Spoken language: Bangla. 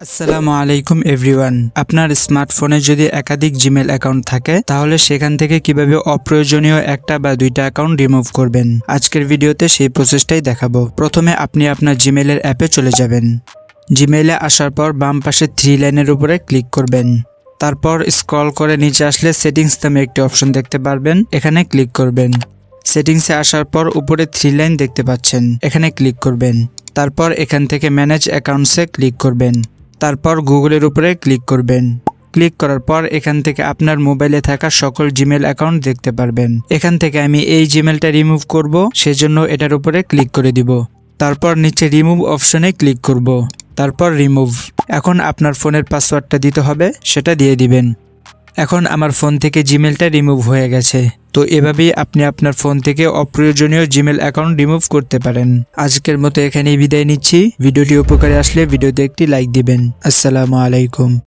আসসালামু আলাইকুম, এভরিওয়ান। আপনার স্মার্টফোনে যদি একাধিক জিমেল অ্যাকাউন্ট থাকে, তাহলে সেখান থেকে কীভাবে অপ্রয়োজনীয় একটা বা দুইটা অ্যাকাউন্ট রিমুভ করবেন? আজকের ভিডিওতে সেই প্রসেসটাই দেখাবো। প্রথমে আপনি আপনার জিমেলের অ্যাপে চলে যাবেন। জিমেইলে আসার পর বাম পাশে থ্রি লাইনের উপরে ক্লিক করবেন। তারপর স্ক্রল করে নিচে আসলে সেটিংস নামে একটি অপশন দেখতে পারবেন। এখানে ক্লিক করবেন। সেটিংসে আসার পর উপরে থ্রি লাইন দেখতে পাচ্ছেন। এখানে ক্লিক করবেন। তারপর এখান থেকে ম্যানেজ অ্যাকাউন্টসে ক্লিক করবেন। তারপর গুগলের উপরে ক্লিক করবেন। ক্লিক করার পর এখান থেকে আপনার মোবাইলে থাকা সকল জিমেল অ্যাকাউন্ট দেখতে পারবেন। এখান থেকে আমি এই জিমেলটা রিমুভ করব, সেজন্য এটার উপরে ক্লিক করে দিব। তারপর নিচে রিমুভ অপশনে ক্লিক করব। তারপর রিমুভ। এখন আপনার ফোনের পাসওয়ার্ডটা দিতে হবে, সেটা দিয়ে দিবেন। এখন আমার ফোন থেকে জিমেলটা রিমুভ হয়ে গেছে। তো এভাবেই আপনি আপনার ফোন থেকে অপ্রয়োজনীয় জিমেল অ্যাকাউন্ট রিমুভ করতে পারেন। আজকের মতো এখানেই বিদায় নিচ্ছি। ভিডিওটি উপকারে আসলে ভিডিওতে একটি লাইক দিবেন। আসসালামু আলাইকুম।